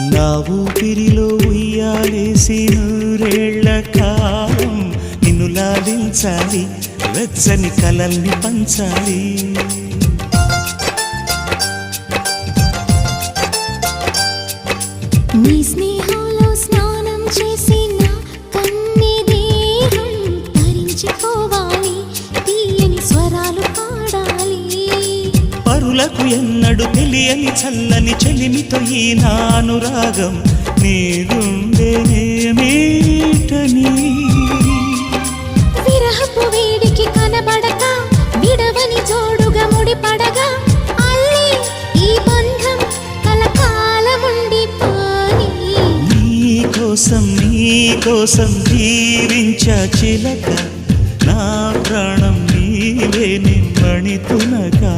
నా ఊపిరిలో ఉయ్యాలేసి నూరేళ్ళ కాలం. నిన్ను లాభించాలి వెచ్చని కలల్ని పంచాలి. నీ స్నేహంలో పరులకు ఎన్నడు తెలియని చల్లని చెలిమితో ఈ నానురాగం నీ గుండెనేమీటని విరహపు వేడికి కనబడక విడవని జోడుగా ముడిపడగా అల్లి ఈ బంధం కలకాలముండిపోని నీ కోసం నీ కోసం జీవించ చిలక నా ప్రాణం నీవే నిమ్మణి తునగా